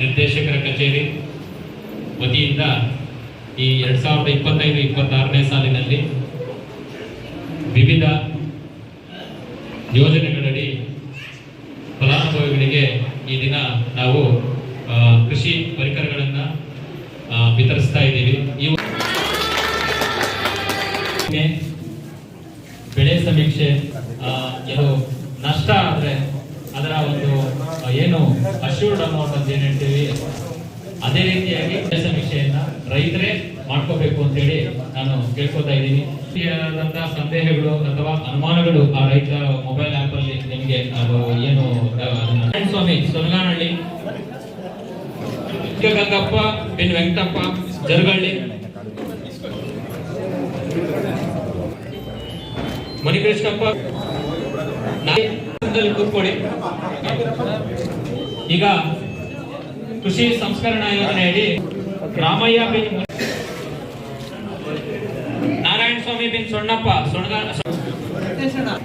ನಿರ್ದೇಶಕರ ಕಚೇರಿ ವತಿಯಿಂದ ಈ ಎರಡ್ ಸಾವಿರದ ಇಪ್ಪತ್ತೈದು, ಇಪ್ಪತ್ತಾರನೇ ಸಾಲಿನಲ್ಲಿ ವಿವಿಧ ಯೋಜನೆಗಳಡಿ ಫಲಾನುಭವಿಗಳಿಗೆ ಈ ದಿನ ನಾವು ಕೃಷಿ ಪರಿಕರಗಳನ್ನು ವಿತರಿಸ್ತಾ ಇದ್ದೀವಿ. ಏನು ನಷ್ಟ ಆದರೆ ಅದರ ಒಂದು ಏನು ಅಶ್ಯೂರ್ಡ್ ಅಮೌಂಟ್ ಅಂತ ಏನು ಹೇಳ್ತೀವಿ? ಅದೇ ರೀತಿಯಾಗಿ ಸಮೀಕ್ಷೆಯನ್ನ ರೈತರೇ ಮಾಡ್ಕೋಬೇಕು ಅಂತ ಹೇಳಿ ನಾನು ಕೇಳ್ಕೊತಾ ಇದ್ದೀನಿ. ಸಂದೇಹಗಳು ಅಥವಾ ಅನುಮಾನಗಳು ಆ ರೈತ ಮೊಬೈಲ್ ಆಪ್ ಅಲ್ಲಿ ನಿಮಗೆ ಏನು ಸ್ವಾಮಿ, ಸೊನಗಾನಹಳ್ಳಿ. ಗಂಗಪ್ಪ ಬಿನ್ ವೆಂಕಟಪ್ಪ, ಜರಗಳ್ಳಿ. ಮಣಿಕೃಷ್ಣಪ್ಪ ಕೂತ್ಕೊಳ್ಳಿ. ಈಗ ಕೃಷಿ ಸಂಸ್ಕರಣಾ ಯೋಜನೆಯಡಿ ರಾಮಯ್ಯ ಬಿನ್ ನಾರಾಯಣ ಸ್ವಾಮಿ ಬಿನ್ ಸೊಣ್ಣಪ್ಪ ಸೊಣಗ ಕರ್ನಾಟಕ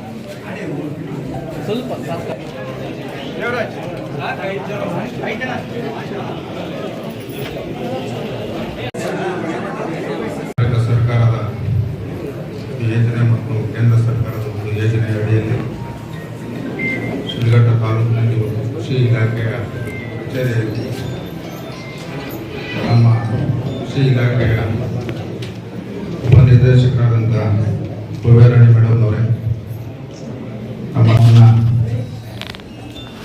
ಕೃಷಿ ಇಲಾಖೆಯ ಕಚೇರಿಯಲ್ಲಿ ನಮ್ಮ ಇಲಾಖೆಯ ಉಪನಿರ್ದೇಶಕರಾದಂಥ ಕುಬೇರಾಣಿ ಮೇಡಮ್ ಅವರೇ ನಮ್ಮನ್ನ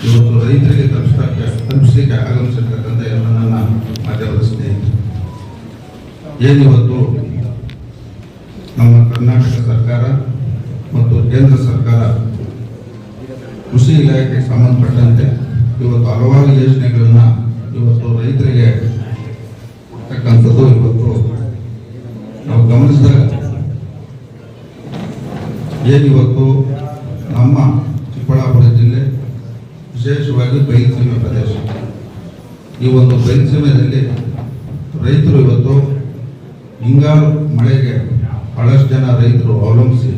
ಇವತ್ತು ರೈತರಿಗೆ ತಲುಪಿಸಕ್ಕೆ ತಲುಪಿಸಲಿಕ್ಕೆ ಆಗಮಿಸಿರ್ತಕ್ಕಂಥ ಎಲ್ಲ ನನ್ನ ಮಾಧ್ಯಮದ ಸ್ನೇಹಿತರು. ಏನಿವತ್ತು ನಮ್ಮ ಕರ್ನಾಟಕ ಸರ್ಕಾರ ಮತ್ತು ಕೇಂದ್ರ ಸರ್ಕಾರ ಕೃಷಿ ಇಲಾಖೆಗೆ ಸಂಬಂಧಪಟ್ಟಂತೆ ಇವತ್ತು ಹಲವಾರು ಯೋಜನೆಗಳನ್ನ ಇವತ್ತು ರೈತರಿಗೆ ಕೊಡ್ತಕ್ಕಂಥದ್ದು ಇವತ್ತು ನಾವು ಗಮನಿಸಿದಾಗ ಏನಿವತ್ತು ನಮ್ಮ ಚಿಕ್ಕಬಳ್ಳಾಪುರ ಜಿಲ್ಲೆ ವಿಶೇಷವಾಗಿ ಬಯಲುಸೀಮೆ ಪ್ರದೇಶ. ಈ ಒಂದು ಬಯಲುಸೀಮೆಯಲ್ಲಿ ರೈತರು ಇವತ್ತು ಹಿಂಗಾರು ಮಳೆಗೆ ಬಹಳಷ್ಟು ಜನ ರೈತರು ಅವಲಂಬಿಸಿ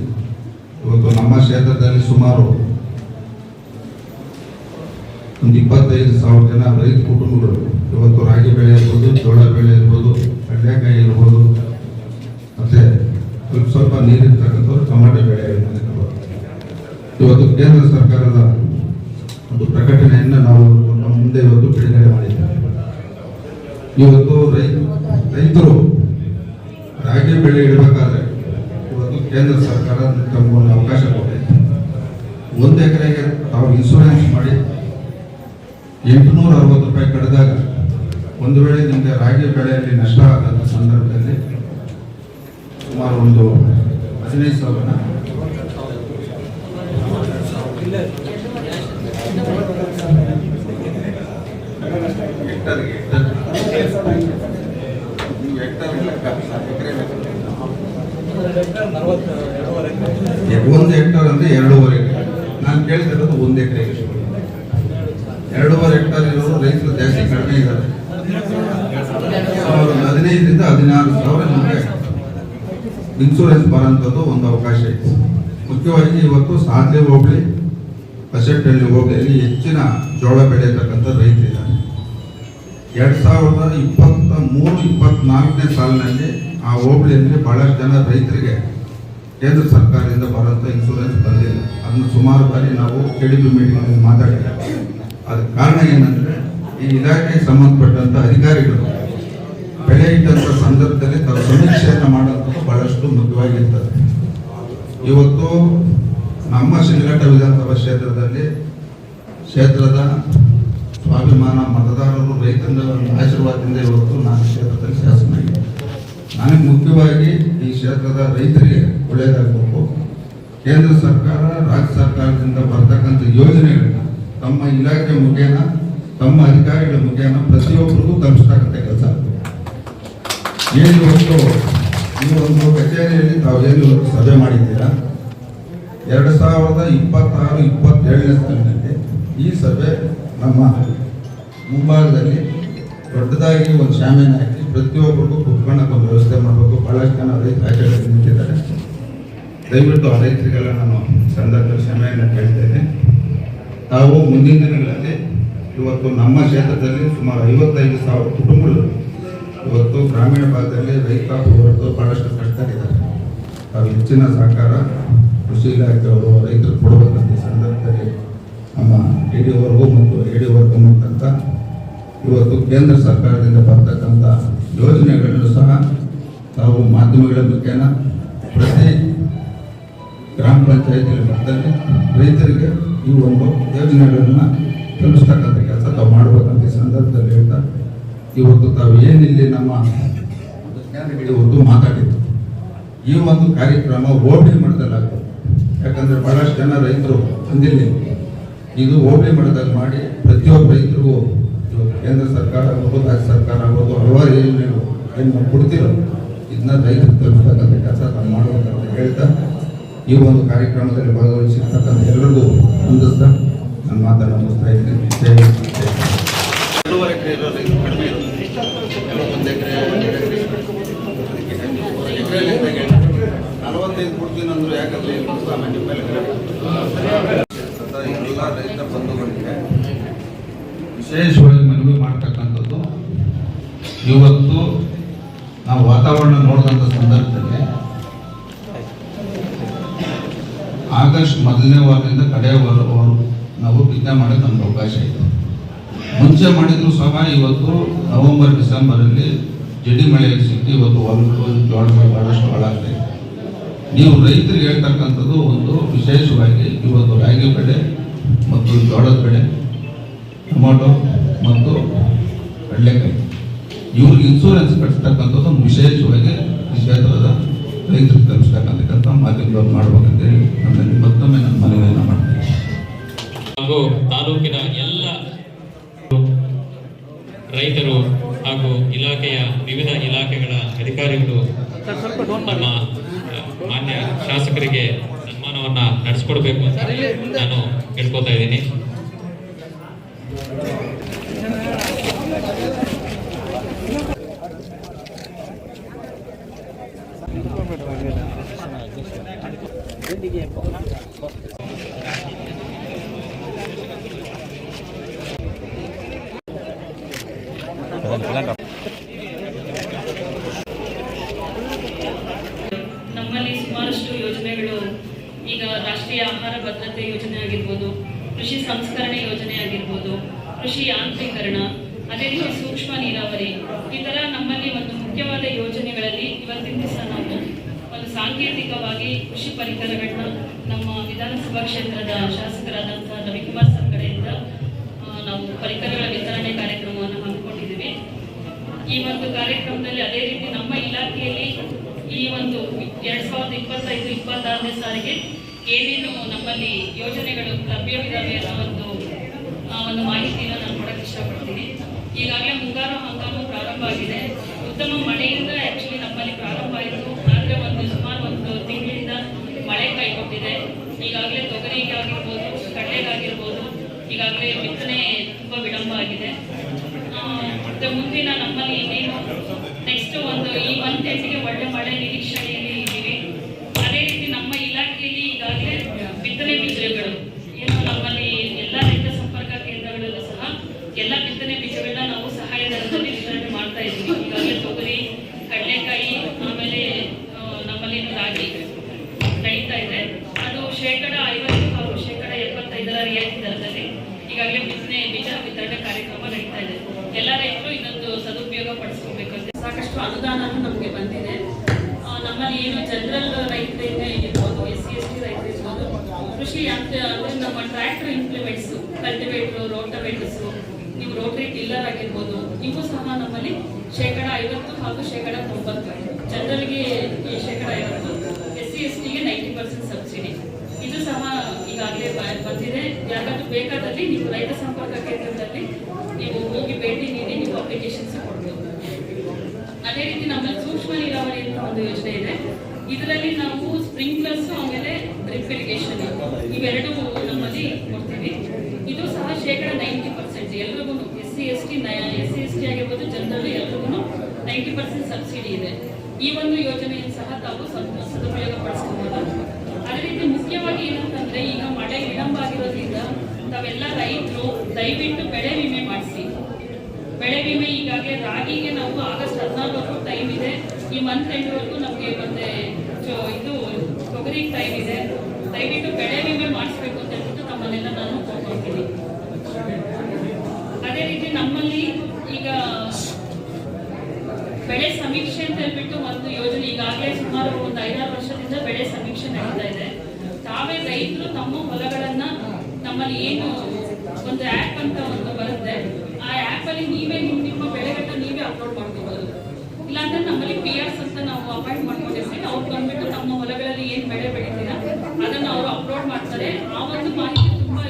ಇವತ್ತು ನಮ್ಮ ಕ್ಷೇತ್ರದಲ್ಲಿ ಸುಮಾರು ಒಂದು ಇಪ್ಪತ್ತೈದು ಸಾವಿರ ಜನ ರೈತ ಕುಟುಂಬಗಳು. ಇವತ್ತು ರಾಗಿ ಬೆಳೆ ಇರ್ಬೋದು, ಜೋಳ ಬೆಳೆ ಇರ್ಬೋದು, ಕಡಲೆಕಾಯಿ ಇರ್ಬೋದು. ಮತ್ತೆ ಸ್ವಲ್ಪ ಸ್ವಲ್ಪ ನೀರಿರ್ತಕ್ಕಂಥವ್ರು ಟೊಮಾಟೊ ಬೆಳೆ. ಇವತ್ತು ಕೇಂದ್ರ ಸರ್ಕಾರದ ಒಂದು ಪ್ರಕಟಣೆಯನ್ನು ನಾವು ನಮ್ಮ ಮುಂದೆ ಇವತ್ತು ಬಿಡುಗಡೆ ಮಾಡಿದ್ದೇವೆ. ಇವತ್ತು ರೈತ, ರೈತರು ರಾಗಿ ಬೆಳೆ ಇಡಬೇಕಾದ್ರೆ ಇವತ್ತು ಕೇಂದ್ರ ಸರ್ಕಾರ ತಮಗೊಂದು ಅವಕಾಶ ಕೊಟ್ಟಿದೆ. ಒಂದು ಎಕರೆಗೆ ತಾವು ಇನ್ಶೂರೆನ್ಸ್ ಮಾಡಿ ಎಂಟುನೂರ ಅರವತ್ತು ರೂಪಾಯಿ ಕಡಿದಾಗ ಒಂದು ವೇಳೆ ನಿಮಗೆ ರಾಗಿ ಬೆಳೆಯಲ್ಲಿ ನಷ್ಟ ಆದಂಥ ಸಂದರ್ಭದಲ್ಲಿ ಸುಮಾರು ಒಂದು ಹದಿನೈದು ಸಾವಿರ ಒಂದು ಹೆಕ್ಟರ್ ಅಂದ್ರೆ ಎರಡೂವರೆ ನಾನು ಕೇಳ್ತಿರೋದು ಒಂದು ಎಕರೆಗೆ ಎರಡೂವರೆ ಹೆಕ್ಟರ್ ಇರೋರು ರೈತರು ಜಾಸ್ತಿ ಕಡಿಮೆ ಇದ್ದಾರೆ ಸಾವಿರದ ಹದಿನೈದರಿಂದ ಹದಿನಾರು ಸಾವಿರ ನಿಮಗೆ ಇನ್ಶೂರೆನ್ಸ್ ಬರೋಂಥದ್ದು ಒಂದು ಅವಕಾಶ ಇದೆ. ಮುಖ್ಯವಾಗಿ ಇವತ್ತು ಸಾಧ್ಯ ಹೋಬಳಿ ಅಸೆಟ್ಟಲ್ಲಿ ಹೋಬಳಿಯಲ್ಲಿ ಹೆಚ್ಚಿನ ಜೋಳ ಬೆಳೆಯತಕ್ಕಂಥ ರೈತರಿದ್ದಾರೆ. ಎರಡು ಸಾವಿರದ ಇಪ್ಪತ್ತ ಮೂರು, ಇಪ್ಪತ್ನಾಲ್ಕನೇ ಸಾಲಿನಲ್ಲಿ ಆ ಹೋಬಳಿಯಲ್ಲಿ ಬಹಳಷ್ಟು ಜನ ರೈತರಿಗೆ ಕೇಂದ್ರ ಸರ್ಕಾರದಿಂದ ಬರೋಂಥ ಇನ್ಶೂರೆನ್ಸ್ ಬಂದಿಲ್ಲ ಅದನ್ನು ಸುಮಾರು ಬಾರಿ ನಾವು ಕೆ ಡಿ ಬಿ ಮೀಟಿಂಗ್ ಮಾತಾಡಿದ್ದೇವೆ. ಅದಕ್ಕೆ ಕಾರಣ ಏನಂದ್ರೆ, ಈ ಇಲಾಖೆಗೆ ಸಂಬಂಧಪಟ್ಟಂಥ ಅಧಿಕಾರಿಗಳು ಬೆಳೆ ಇಟ್ಟಂತ ಸಂದರ್ಭದಲ್ಲಿ ತಾವು ಸಮೀಕ್ಷೆಯನ್ನು ಮಾಡುವಂಥದ್ದು ಬಹಳಷ್ಟು ಮೃದುವಾಗಿರ್ತದೆ. ಇವತ್ತು ನಮ್ಮ ಶಿಲ್ಘಟ್ಟ ವಿಧಾನಸಭಾ ಕ್ಷೇತ್ರದಲ್ಲಿ ಕ್ಷೇತ್ರದ ಸ್ವಾಭಿಮಾನ ಮತದಾರರು ರೈತರ ಆಶೀರ್ವಾದದಿಂದ ಇವತ್ತು ನಾನು ಕ್ಷೇತ್ರದಲ್ಲಿ ಶಾಸನಾಗಿದೆ ನನಗೆ ಮುಖ್ಯವಾಗಿ ಈ ಕ್ಷೇತ್ರದ ರೈತರಿಗೆ ಒಳ್ಳೆಯದಾಗಬೇಕು. ಕೇಂದ್ರ ಸರ್ಕಾರ, ರಾಜ್ಯ ಸರ್ಕಾರದಿಂದ ಬರ್ತಕ್ಕಂಥ ಯೋಜನೆಗಳನ್ನ ತಮ್ಮ ಇಲಾಖೆ ಮುಖೇನ, ತಮ್ಮ ಅಧಿಕಾರಿಗಳ ಮುಖೇನ ಪ್ರತಿಯೊಬ್ಬರಿಗೂ ತಲುಪಿಸ್ತಕ್ಕಂಥ ಕೆಲಸ ಆಗ್ತದೆ ಏನು ಇವತ್ತು ಈ ಒಂದು ಕಚೇರಿಯಲ್ಲಿ ತಾವೇನು ಸಭೆ ಮಾಡಿದ್ದೀರಾ? ಎರಡು ಸಾವಿರದ ಇಪ್ಪತ್ತಾರು, ಇಪ್ಪತ್ತೇಳನೇ ಸಾಲಿನಲ್ಲಿ ಈ ಸಭೆ ನಮ್ಮ ಮುಂಭಾಗದಲ್ಲಿ ದೊಡ್ಡದಾಗಿ ಒಂದು ಶಾಮಿಯಾನ ಹಾಕಿ ಪ್ರತಿಯೊಬ್ಬರಿಗೂ ಕುತ್ಕೊಳ್ಳೋಕೆ ಒಂದು ವ್ಯವಸ್ಥೆ ಮಾಡಬೇಕು. ಬಹಳಷ್ಟು ಜನ ರೈತ ಆಚರಣೆ ನಿಂತಿದ್ದಾರೆ. ದಯವಿಟ್ಟು ಆ ರೈತರಿಗೆಲ್ಲ ನಾನು ಸಂದರ್ಭದಲ್ಲಿ ಕ್ಷಮೆಯನ್ನು ಕೇಳ್ತೇನೆ. ತಾವು ಮುಂದಿನ ದಿನಗಳಲ್ಲಿ ಇವತ್ತು ನಮ್ಮ ಕ್ಷೇತ್ರದಲ್ಲಿ ಸುಮಾರು ಐವತ್ತೈದು ಸಾವಿರ ಕುಟುಂಬಗಳು ಇವತ್ತು ಗ್ರಾಮೀಣ ಭಾಗದಲ್ಲಿ ರೈತ ಹೊರತು ಬಹಳಷ್ಟು ಕಷ್ಟರಿದ್ದಾರೆ ಅವ್ರು ಹೆಚ್ಚಿನ ಸಹಕಾರ ಕೃಷಿ ಇಲಾಖೆಯವರು ರೈತರು ಕೊಡಬೇಕಂತ ಸಂದರ್ಭದಲ್ಲಿ ನಮ್ಮ ಇ ಡಿ ವರ್ಗು ಮತ್ತು ಎ ಡಿ ವರ್ಗು ಇವತ್ತು ಕೇಂದ್ರ ಸರ್ಕಾರದಿಂದ ಬರ್ತಕ್ಕಂಥ ಯೋಜನೆಗಳನ್ನು ಸಹ ತಾವು ಮಾಧ್ಯಮಗಳ ಮುಖೇನ ಪ್ರತಿ ಗ್ರಾಮ ಪಂಚಾಯತಿ ಮಟ್ಟದಲ್ಲಿ ರೈತರಿಗೆ ಈ ಒಂದು ಯೋಜನೆಗಳನ್ನು ತಿಳಿಸ್ತಕ್ಕಂಥ ಕೆಲಸ ತಾವು ಮಾಡಬೇಕಂತ ಸಂದರ್ಭದಲ್ಲಿ ಹೇಳ್ತಾ ಇವತ್ತು ತಾವು ಏನಿಲ್ಲಿ ನಮ್ಮ ಇವತ್ತು ಮಾತಾಡಿದ್ದು, ಈ ಒಂದು ಕಾರ್ಯಕ್ರಮ ಹೋಬಳಿ ಮಟ್ಟದಲ್ಲಾಗ್ತದೆ ಯಾಕಂದ್ರೆ ಬಹಳಷ್ಟು ಜನ ರೈತರು ಬಂದಿಲ್ಲ ಇದು ಹೋಬಳಿ ಮಟ್ಟದಲ್ಲಿ ಮಾಡಿ ಪ್ರತಿಯೊಬ್ಬ ರೈತರಿಗೂ ಕೇಂದ್ರ ಸರ್ಕಾರ ಆಗ್ಬೋದು, ರಾಜ್ಯ ಸರ್ಕಾರ ಆಗ್ಬೋದು, ಹಲವಾರು ಯೋಜನೆಗಳು ಏನು ಕೊಡ್ತಿರೋ ಇದನ್ನ ರೈತರು ತಲುಪತಕ್ಕಂಥ ಕೆಲಸ ನಾವು ಮಾಡಬೇಕಂತ ಹೇಳ್ತಾ, ಈ ಒಂದು ಕಾರ್ಯಕ್ರಮದಲ್ಲಿ ಭಾಗವಹಿಸಿರ್ತಕ್ಕಂಥ ಎಲ್ಲರಿಗೂ ಹೊಂದಿಸ್ತಾ ನನ್ನ ಮಾತನ್ನು ಮುಗಿಸ್ತಾ ಇದ್ದೀನಿ. ಕಡಿಮೆ ಎಕರೆ ಎರಡು ಎಕರೆ ನಲವತ್ತೈದು ಕೊಡ್ತೀನಿ ಅಂದ್ರೆ ಯಾಕಂದ್ರೆ ಸಾಮಾನ್ಯ ಸದಾ ಎಲ್ಲ ರೈತ ಬಂಧುಗಳಿಗೆ ವಿಶೇಷವಾಗಿ ಮನವಿ ಮಾಡ್ತಕ್ಕಂಥದ್ದು, ಇವತ್ತು ನಾವು ವಾತಾವರಣ ನೋಡಿದಂಥ ಸಂದರ್ಭದಲ್ಲಿ ಆಗಸ್ಟ್ ಮೊದಲನೇ ವಾರದಿಂದ ಕಡೆಯವರು ವಾರವರೆಗೂ ನಾವು ಬಿತ್ತನೆ ಮಾಡೋಕ್ಕೆ ನಮ್ಗೆ ಅವಕಾಶ ಇದೆ. ಮುಂಚೆ ಮಾಡಿದ್ರು ಸಹ ಇವತ್ತು ನವೆಂಬರ್, ಡಿಸೆಂಬರಲ್ಲಿ ಜಡಿ ಮಳೆ ಸಿಕ್ಕಿ ಇವತ್ತು ಒಂದು ಜೋಳಗಳು ಬಹಳಷ್ಟು ಹಾಳಾಗ್ತದೆ ನೀವು ರೈತರಿಗೆ ಹೇಳ್ತಕ್ಕಂಥದ್ದು ಒಂದು ವಿಶೇಷವಾಗಿ ಇವತ್ತು ರಾಗಿ ಬೆಳೆ ಮತ್ತು ಜೋಳದ ಬೆಳೆ, ಟೊಮೊಟೊ ಮತ್ತು ಕಡಲೆಕಾಯಿ. ಇವ್ರಿಗೆ ಇನ್ಸೂರೆನ್ಸ್ ಕಟ್ಟತಕ್ಕಂಥದ್ದು ವಿಶೇಷವಾಗಿ ಈ ಕ್ಷೇತ್ರದ ರೈತರಿಗೆ ತಲುಪಿಸ್ತಕ್ಕಂಥ ಮಾಧ್ಯಮದವ್ರು ಮಾಡ್ಬೇಕಂತೇಳಿ ನನ್ನಲ್ಲಿ ಮತ್ತೊಮ್ಮೆ ನಾನು ಮನವಿಯನ್ನು ಮಾಡ್ತೀನಿ. ಹಾಗೂ ತಾಲೂಕಿನ ರೈತರು ಹಾಗೂ ಇಲಾಖೆಯ ವಿವಿಧ ಇಲಾಖೆಗಳ ಅಧಿಕಾರಿಗಳು ನಮ್ಮ ಮಾನ್ಯ ಶಾಸಕರಿಗೆ ಸನ್ಮಾನವನ್ನ ನಡೆಸ್ಕೊಡ್ಬೇಕು ಅಂತ ನಾನು ಕೇಳ್ಕೊತಾ ಇದ್ದೀನಿ ನಮ್ಮಲ್ಲಿ ಸುಮಾರಷ್ಟು ಯೋಜನೆಗಳು ರಾಷ್ಟ್ರೀಯ ಆಹಾರ ಭದ್ರತೆ ಯೋಜನೆ ಆಗಿರ್ಬೋದು, ಕೃಷಿ ಸಂಸ್ಕರಣೆ ಯೋಜನೆ ಆಗಿರ್ಬೋದು, ಕೃಷಿ ಯಾಂತ್ರೀಕರಣ, ಅದೇ ರೀತಿ ಸೂಕ್ಷ್ಮ ನೀರಾವರಿ, ಈ ಥರ ನಮ್ಮಲ್ಲಿ ಒಂದು ಮುಖ್ಯವಾದ ಯೋಜನೆಗಳಲ್ಲಿ ಇವತ್ತಿನ ದಿವಸ ನಾವು ಒಂದು ಸಾಂಕೇತಿಕವಾಗಿ ಕೃಷಿ ಪರಿಕರಗಳನ್ನ ನಮ್ಮ ವಿಧಾನಸಭಾ ಕ್ಷೇತ್ರದ ಶಾಸಕರಾದಂತಹ ರವಿಕುಮಾರ್ ಸರ್ ಕಡೆಯಿಂದ ನಾವು ಪರಿಕರಗಳ ವಿತರಣೆ ಕಾರ್ಯಕ್ರಮವನ್ನು ಹಮ್ಮಿಕೊಂಡಿದ್ದೀವಿ. ಈ ಒಂದು ಕಾರ್ಯಕ್ರಮದಲ್ಲಿ ಅದೇ ರೀತಿ ನಮ್ಮ ಇಲಾಖೆಯಲ್ಲಿ ಈ ಒಂದು ಎರಡ್ ಸಾವಿರದ ಇಪ್ಪತ್ತೈದು, ಇಪ್ಪತ್ತಾರನೇ ಸಾರಿಗೆ ಏನೇನು ನಮ್ಮಲ್ಲಿ ಯೋಜನೆಗಳು ಲಭ್ಯವಿದ್ದಾವೆ ಅನ್ನೋ ಒಂದು ಒಂದು ಮಾಹಿತಿಯನ್ನು ನಾನು ಕೊಡಕ್ಕೆ ಇಷ್ಟಪಡ್ತೀನಿ. ಈಗಾಗಲೇ ಮುಂಗಾರು ಹಂಗಾಮು ಪ್ರಾರಂಭ ಆಗಿದೆ. ಉತ್ತಮ ಮಳೆಯಿಂದ ಆ್ಯಕ್ಚುಲಿ ನಮ್ಮಲ್ಲಿ ಪ್ರಾರಂಭ ಆಯಿತು. ಆದರೆ ಒಂದು ಸುಮಾರು ಒಂದು ತಿಂಗಳಿಂದ ಮಳೆ ಕೈಗೊಟ್ಟಿದೆ ಈಗಾಗಲೇ ತೊಗರಿಗೆ ಆಗಿರ್ಬೋದು ಕಡಲೆಗಾಗಿರ್ಬೋದು, ಈಗಾಗಲೇ ಬಿತ್ತನೆ ತುಂಬ ವಿಳಂಬ ಆಗಿದೆ. ಮತ್ತು ಮುಂದಿನ ನಮ್ಮಲ್ಲಿ ಇನ್ನೇನು? ನೆಕ್ಸ್ಟ್ ಒಂದು ಈ ಮಂತ್ ಎಂಡಿಗೆ ಒಳ್ಳೆ ಮಳೆ ನಿರೀಕ್ಷಣೆಯಲ್ಲಿ ಇದ್ದೀವಿ ಅದೇ ರೀತಿ ನಮ್ಮ ಇಲಾಖೆಯಲ್ಲಿ ಈಗಾಗಲೇ ಬಿತ್ತನೆ ಬೀಜಗಳು ಏನು ನಮ್ಮಲ್ಲಿ ಎಲ್ಲ ರೈತ ಸಂಪರ್ಕ ಕೇಂದ್ರಗಳಲ್ಲೂ ಸಹ ಎಲ್ಲ ಬಿತ್ತನೆ ಬೀಜಗಳನ್ನ ನಾವು ಸಹಾಯ ದರದಲ್ಲಿ ವಿತರಣೆ ಮಾಡ್ತಾ ಇದ್ದೀವಿ ಈಗಾಗಲೇ ತೊಗರಿ ಕಡಲೆಕಾಯಿ ಆಮೇಲೆ ಆ, ನಮ್ಮಲ್ಲಿ ರಾಗಿ ನಡೀತಾ ಇದೆ ಅದು ಶೇಕಡ ಐವತ್ತು ಹಾಗೂ ಶೇಕಡ ಎಪ್ಪತ್ತೈದರ ರಿಯಾಯಿತಿ ದರದಲ್ಲಿ ಈಗಾಗಲೇ ಬಿತ್ತನೆ ಬೀಜ ವಿತರಣೆ ಕಾರ್ಯಕ್ರಮ ನಡೀತಾ ಇದೆ ಎಲ್ಲ ರೈತರು ಇದೊಂದು ಸದುಪಯೋಗ ಪಡಿಸ್ಕೋಬೇಕು ಸಾಕಷ್ಟು ಅನುದಾನನೂ ನಮಗೆ ಬಂದಿದೆ. ನಮ್ಮಲ್ಲಿ ಏನು ಜನರಲ್ ರೈತರಿಂದ ಇರ್ಬೋದು ಎಸ್ ಸಿ ಎಸ್ ಟಿ ರೈತರು ಇರ್ಬೋದು, ಕೃಷಿ ಅಂದ್ರೆ ನಮ್ಮ ಟ್ರ್ಯಾಕ್ಟರ್ ಇಂಪ್ಲಿಮೆಂಟ್ಸ್ ಕಲ್ಟಿವೇಟ್ರು ರೋಟವೇಟರ್ಸು ನೀವು ರೋಟರಿ ಟಿಲ್ಲರ್ ಆಗಿರ್ಬೋದು ಇವು ಸಹ ನಮ್ಮಲ್ಲಿ ಶೇಕಡ ಐವತ್ತು ಹಾಗೂ ಶೇಕಡ ತೊಂಬತ್ತು ಜನರಲ್ಗೆ ಶೇಕಡ ಐವತ್ತು ಎಸ್ ಸಿ ಎಸ್ ಟಿಗೆ ನೈಂಟಿ ಪರ್ಸೆಂಟ್ ಸಬ್ಸಿಡಿ ಇದು ಸಹ ಈಗಾಗಲೇ ಬಂದಿದೆ. ಯಾಕಂದ್ರೆ ಬೇಕಾದಲ್ಲಿ ನೀವು ರೈತ ಸಂಪರ್ಕ ಕೇಂದ್ರದಲ್ಲಿ ನೀವು ಹೋಗಿ ಭೇಟಿ ನೀಡಿ ನೀವು ಅಪ್ಲಿಕೇಶನ್ಸ್ ಕೊಡ್ಬೋದು ಅದೇ ರೀತಿ ನಮ್ಮಲ್ಲಿ ಸೂಕ್ಷ್ಮ ನೀರಾವರಿ ಅಂತ ಒಂದು ಯೋಜನೆ ಇದೆ ಇದರಲ್ಲಿ ನಾವು ಸ್ಪ್ರಿಂಕ್ಲರ್ಸ್ ಆಮೇಲೆ ಡ್ರಿಪ್ ಇರಿಗೇಷನ್ ಇವೆರಡು ನಮ್ಮಲ್ಲಿ ಕೊಡ್ತೀವಿ. ಇದು ಸಹ ಶೇಕಡ ನೈಂಟಿ ಪರ್ಸೆಂಟ್. ಎಲ್ರಿಗೂ S C S T S C S T ಆಗಿರ್ಬೋದು ಜನರಲ್ಲಿ ಎಲ್ರಿಗೂ ನೈಂಟಿ ಪರ್ಸೆಂಟ್ ಸಬ್ಸಿಡಿ ಇದೆ. ಈ ಒಂದು ಯೋಜನೆಯನ್ನು ಸಹ ತಾವು ಸದುಪಯೋಗ ಪಡಿಸ್ಕೋಬಹುದು ಏನಂತಂದ್ರೆ, ಈಗ ಮಳೆ ವಿಳಂಬ ಆಗಿರೋದ್ರಿಂದ ತಾವೆಲ್ಲ ರೈತರು ದಯವಿಟ್ಟು ಬೆಳೆ ವಿಮೆ ಮಾಡಿಸಿ. ಬೆಳೆ ವಿಮೆ ಈಗಾಗಲೇ ರಾಗಿಗೆ ನಾವು ಆಗಸ್ಟ್ ಹದಿನಾಲ್ಕು ಟೈಮ್ ಇದೆ. ಈ ಮಂತ್ ಎಂಡ್ವರೆಗೂ ನಮಗೆ ಇದು ತೊಗರಿ ಟೈಮ್ ಇದೆ. ದಯವಿಟ್ಟು ಬೆಳೆ ವಿಮೆ ಮಾಡಿಸ್ಬೇಕು ಅಂತ ಹೇಳ್ಬಿಟ್ಟು ತಮ್ಮನ್ನೆಲ್ಲ ನಾನು ಕೋರ್ಕೊಳ್ತೀನಿ ಅದೇ ರೀತಿ ನಮ್ಮಲ್ಲಿ ಈಗ ಬೆಳೆ ಸಮೀಕ್ಷೆ ಅಂತ ಹೇಳ್ಬಿಟ್ಟು ಒಂದು ಯೋಜನೆ ಈಗಾಗಲೇ ಸುಮಾರು ಒಂದು ಐದಾರು ವರ್ಷದಿಂದ ಬೆಳೆ ಸಮೀಕ್ಷೆ ನಡೀತಾ ಇದೆ. ತಾವೇ ರೈತರು ತಮ್ಮ ಹೊಲಗಳನ್ನ ನಮ್ಮಲ್ಲಿ ಏನು ಒಂದು ಆ್ಯಪ್ ಅಂತ ಒಂದು ಬರುತ್ತೆ. ಆ ಆ್ಯಪಲ್ಲಿ ನೀವೇ ನಿಮ್ಮ ನಿಮ್ಮ ಬೆಳೆಗಳನ್ನ ನೀವೇ ಅಪ್ಲೋಡ್ ಮಾಡ್ಕೋಬಹುದು ಇಲ್ಲಾಂದ್ರೆ ನಮ್ಮಲ್ಲಿ ಪಿ ಆರ್ಸ್ ಅಂತ ನಾವು ಅಪಾಯಿಂಟ್ ಮಾಡ್ಕೊಂಡಿರ್ತೀವಿ. ಅವ್ರು ಬಂದ್ಬಿಟ್ಟು ನಮ್ಮ ಹೊಲಗಳಲ್ಲಿ ಏನು ಬೆಳೆ ಬೆಳಿತೀರಾ, ಅದನ್ನ ಅವರು ಅಪ್ಲೋಡ್ ಮಾಡ್ತಾರೆ. ಆ ಒಂದು ಮಾಹಿತಿ ತುಂಬಾ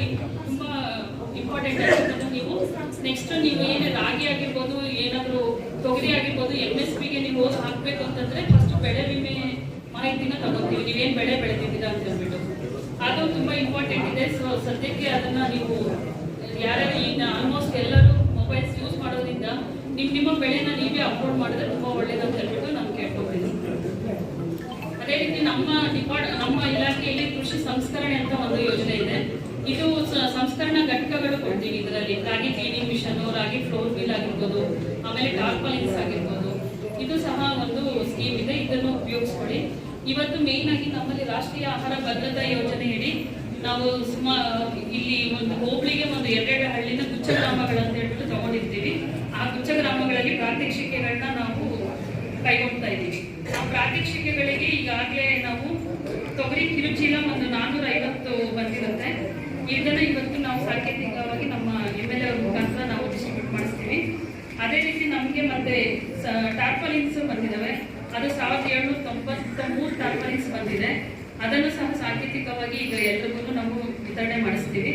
ತುಂಬಾ ಇಂಪಾರ್ಟೆಂಟ್ ಆಗಿರೋದು ನೀವು ನೆಕ್ಸ್ಟ್ ನೀವು ಏನು ರಾಗಿ ಆಗಿರ್ಬೋದು, ಏನಾದರೂ ತೊಗರಿ ಆಗಿರ್ಬೋದು ಎಂ ಎಸ್ ಪಿಗೆ ನೀವು ಹಾಕ್ಬೇಕು ಅಂತಂದ್ರೆ ಫಸ್ಟ್ ಬೆಳೆ ವಿಮೆ ಮಾಹಿತಿನ ತಗೋತೀವಿ. ನೀವೇನು ಬೆಳೆ ಬೆಳೆದಿದ್ದೀರಾ ಅಂತ ಹೇಳ್ಬಿಟ್ಟು. ಅದು ತುಂಬಾ ಇಂಪಾರ್ಟೆಂಟ್ ಇದೆ. ಸೊ ಸದ್ಯಕ್ಕೆ ಅದನ್ನ ನೀವು ಯಾರ್ಯಾರು ಈಗ ಆಲ್ಮೋಸ್ಟ್ ಎಲ್ಲರೂ ಮೊಬೈಲ್ಸ್ ಯೂಸ್ ಮಾಡೋದ್ರಿಂದ ನಿಮ್ಮ ನಿಮ್ಮ ಬೆಳೆನ ನೀವೇ ಅಪ್ಲೋಡ್ ಮಾಡಿದ್ರೆ ತುಂಬಾ ಒಳ್ಳೇದು ಅಂತ ಹೇಳ್ಬಿಟ್ಟು ನಾನು ಕೇಳ್ಕೊತೀನಿ ಅದೇ ರೀತಿ ನಮ್ಮ ಡಿಪಾರ್ಟ್ ನಮ್ಮ ಇಲಾಖೆಯಲ್ಲಿ ಕೃಷಿ ಸಂಸ್ಕರಣೆ ಅಂತ ಒಂದು ಯೋಜನೆ ಇದೆ. ಇದು ಸಂಸ್ಕರಣಾ ಘಟಕಗಳು ಕೊಡ್ತೀವಿ ಇದರಲ್ಲಿ. Ragi cleaning machine, ragi flour mill ಆಗಿರ್ಬೋದು, ಆಮೇಲೆ ಟಾರ್ಪಲಿನ್ಸ್ ಆಗಿರ್ಬೋದು. ಇದು ಸಹ ಒಂದು ಸ್ಕೀಮ್ ಇದೆ. ಇದನ್ನು ಉಪಯೋಗಿಸ್ಕೊಳ್ಳಿ. ಇವತ್ತು ಮೇನ್ ಆಗಿ ನಮ್ಮಲ್ಲಿ ರಾಷ್ಟ್ರೀಯ ಆಹಾರ ಭದ್ರತಾ ಯೋಜನೆಯಡಿ ನಾವು ಸುಮಾ, ಇಲ್ಲಿ ಒಂದು ಹೋಬಳಿಗೆ ಒಂದು ಎರಡೆರಡು ಹಳ್ಳಿನ ಗುಚ್ಚ ಗ್ರಾಮಗಳಂತ ಹೇಳ್ಬಿಟ್ಟು ತಗೊಂಡಿರ್ತೀವಿ. ಆ ಗುಚ್ಚ ಗ್ರಾಮಗಳಲ್ಲಿ ಪ್ರಾತ್ಯಕ್ಷಿಕೆಗಳನ್ನ ನಾವು ಆ ಪ್ರಾತ್ಯಕ್ಷಿಕೆಗಳಿಗೆ ಈಗಾಗಲೇ ನಾವು ತೊಗರಿ ಕಿರುಚೀಲ ಒಂದು ನಾನ್ನೂರ ಐವತ್ತು ಬಂದಿರುತ್ತೆ. ಇದನ್ನ ಇವತ್ತು ನಾವು ಸಾಂಕೇತಿಕವಾಗಿ ನಮ್ಮ ಎಂ ಎಲ್ ಎ ಮುಖಾಂತರ ನಾವು ಡಿಸ್ಟ್ರಿಬ್ಯೂಟ್ ಮಾಡಿಸ್ತೀವಿ. ಅದೇ ರೀತಿ ನಮಗೆ ಮತ್ತೆ ಟಾರ್ಪಲಿನ್ಸ್ ಬಂದಿದ್ದಾವೆ ಅದು ಸಾವಿರದ ಏಳ್ನೂರ ತೊಂಬತ್ತ ಮೂರು ಟಾರ್ಪಲಿನ್ಸ್ ಬಂದಿದೆ. ಅದನ್ನು ಸಹ ಸಾಂಕೇತಿಕವಾಗಿ ಈಗ ಎಲ್ರಿಗೂ ನಾವು ವಿತರಣೆ ಮಾಡಿಸ್ತೀವಿ.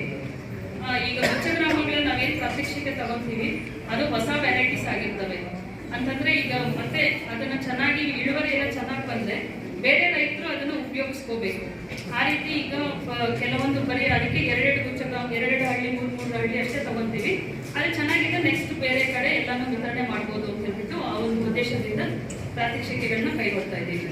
ಈಗ ಹೊಸ ಗ್ರಾಮಗಳಲ್ಲಿ ನಾವೇನು ಪ್ರಾತ್ಯಕ್ಷಿಕೆ ತಗೊತೀವಿ, ಅದು ಹೊಸ ವೆರೈಟೀಸ್ ಆಗಿರ್ತವೆ. ಅಂತಂದ್ರೆ ಈಗ ಮತ್ತೆ ಅದನ್ನ ಚೆನ್ನಾಗಿ ಇಳುವರಿ ಎಲ್ಲ ಚೆನ್ನಾಗಿ ಬಂದ್ರೆ ಬೇರೆ ರೈತರು ಅದನ್ನ ಉಪಯೋಗಿಸ್ಕೋಬೇಕು. ಆ ರೀತಿ ಈಗ ಕೆಲವೊಂದು ಬರೀ ಅದಕ್ಕೆ ಎರಡೆರಡು ಗುಚ್ಚ ಗ್ರಾಮ ಎರಡೆರಡು ಹಳ್ಳಿ, ಮೂರು ಮೂರು ಹಳ್ಳಿ ಅಷ್ಟೇ ತಗೊಂತೀವಿ. ಅದು ಚೆನ್ನಾಗಿದೆ ನೆಕ್ಸ್ಟ್ ಬೇರೆ ಕಡೆ ಎಲ್ಲಾನು ವಿತರಣೆ ಮಾಡ್ಬೋದು ಅಂತ ಹೇಳ್ಬಿಟ್ಟು ಆ ಒಂದು ಉದ್ದೇಶದಿಂದ ಪ್ರಾತ್ಯಕ್ಷಿಕೆಗಳನ್ನ ಕೈಗೊಳ್ತಾ ಇದ್ದೀವಿ.